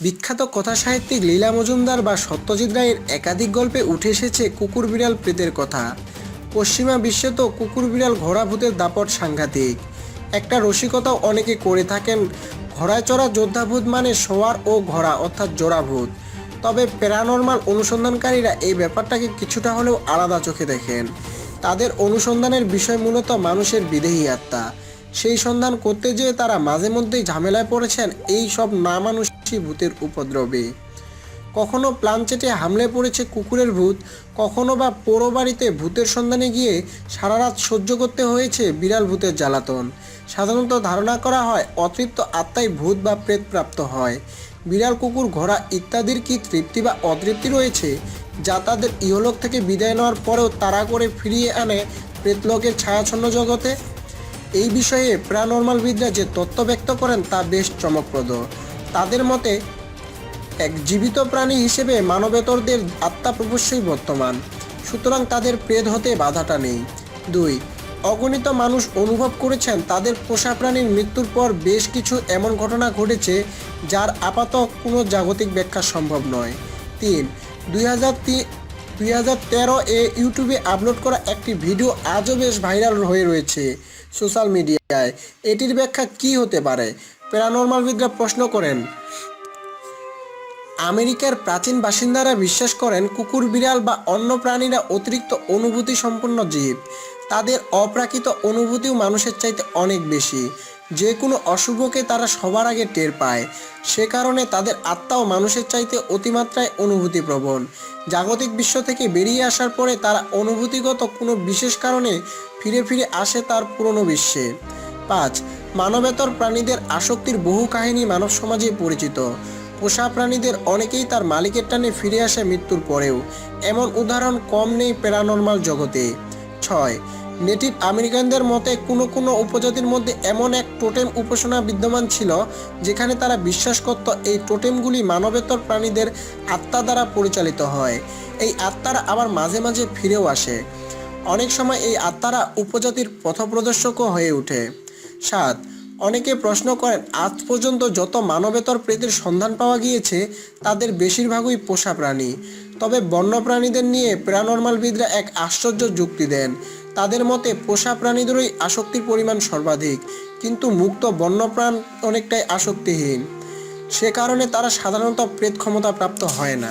বিখ্যাত কথা সাহিত্যিক লীলা মজুমদার বা সত্যজিৎ রায়ের একাধিক গল্পে উঠে এসেছে কুকুর বিড়াল প্রেতের কথা। পশ্চিমা বিশ্বে তো কুকুর বিড়াল ঘোড়া ভূতের দাপট সাংঘাতিক। একটা রসিকতাও অনেকে করে থাকেন, ঘোড়ায় চড়া যোদ্ধাভূত মানে শোয়ার ও ঘোড়া অর্থাৎ জোড়াভূত তবে প্যারানর্মাল অনুসন্ধানকারীরা এই ব্যাপারটাকে কিছুটা হলেও আলাদা চোখে দেখেন। তাদের অনুসন্ধানের বিষয় মূলত মানুষের বিদেহী আত্মা। সেই সন্ধান করতে যেয়ে তারা মাঝে মধ্যেই ঝামেলায় পড়েছেন, এই সব নামানুষী ভূতের উপদ্রবে। কখনো প্লানচেটে হামলে পড়েছে কুকুরের ভূত, কখনো বা পোড়ো বাড়িতে ভূতের সন্ধানে গিয়ে সারা রাত সহ্য করতে হয়েছে বিড়াল ভূতের জ্বালাতন। সাধারণত ধারণা করা হয় অতৃপ্ত আত্মাই ভূত বা প্রেত প্রাপ্ত হয়। বিড়াল, কুকুর, ঘোড়া ইত্যাদির কি তৃপ্তি বা অতৃপ্তি রয়েছে, যা তাদের ইহলোক থেকে বিদায় নেওয়ার পরেও তারা করে ফিরিয়ে আনে প্রেতলোকের ছায়াচ্ছন্ন জগতে? এই বিষয়ে প্রানর্মালবিদরা যে তথ্য ব্যক্ত করেন তা বেশ চমকপ্রদ। তাদের মতে, এক জীবিত প্রাণী হিসেবে মানবেতরদের আত্মা অবশ্যই বর্তমান। সুতরাং তাদের প্রেত হতে বাধাটা নেই। দুই, অগণিত মানুষ অনুভব করেছেন তাদের পোষা প্রাণীর মৃত্যুর পর বেশ কিছু এমন ঘটনা ঘটেছে যার আপাত কোনো জাগতিক ব্যাখ্যা সম্ভব নয়। তিন, দুই হাজার দুই হাজার তেরো এ ইউটিউবে আপলোড করা একটি ভিডিও আজও বেশ ভাইরাল হয়ে রয়েছে সোশ্যাল মিডিয়ায়। এটির ব্যাখ্যা কি হতে পারে? প্যারানর্মালবিদরা প্রশ্ন করেন, আমেরিকার প্রাচীন বাসিন্দারা বিশ্বাস করেন কুকুর বিড়াল বা অন্য প্রাণীরা অতিরিক্ত অনুভূতি সম্পন্ন জীব। তাদের অপ্রাকৃত অনুভূতিও মানুষের চাইতে অনেক বেশি। যে কোনো অশুভকে তারা সবার আগে টের পায়। সে কারণে তাদের আত্মাও মানুষের চাইতে অতিমাত্রায় অনুভূতিপ্রবণ। জাগতিক বিশ্ব থেকে বেরিয়ে আসার পরে তারা অনুভূতিগত কোনো বিশেষ কারণে ফিরে ফিরে আসে তার পুরনো বিশ্বে। পাঁচ মানবেতর প্রাণীদের আসক্তির বহু কাহিনী মানব সমাজে পরিচিত। পোষা প্রাণীদের অনেকেই তার মালিকের টানে ফিরে আসে মৃত্যুর পরেও। এমন উদাহরণ কম নেই প্যারানর্মাল জগতে। ছয় নেটিভ আমেরিকানদের মতে কোনো কোনো উপজাতির মধ্যে এমন এক টোটেম উপাসনা বিদ্যমান ছিল, যেখানে তারা বিশ্বাস করত এই টোটেমগুলি মানবেতর প্রাণীদের আত্মা দ্বারা পরিচালিত হয়। এই আত্মারা আবার মাঝে মাঝে ফিরেও আসে। অনেক সময় এই আত্মারা উপজাতির পথপ্রদর্শকও হয়ে ওঠে। সাত অনেকে প্রশ্ন করেন, আজ পর্যন্ত যত মানবেতর প্রেতের সন্ধান পাওয়া গিয়েছে, তাদের বেশিরভাগই পোষা প্রাণী। তবে বন্যপ্রাণীদের নিয়ে প্যারানর্মালবিদরা এক আশ্চর্য যুক্তি দেন। তাদের মতে, পোষা প্রাণীদেরই আসক্তির পরিমাণ সর্বাধিক, কিন্তু মুক্ত বন্যপ্রাণ অনেকটাই আসক্তিহীন। সে কারণে তারা সাধারণত প্রেত ক্ষমতা প্রাপ্ত হয় না।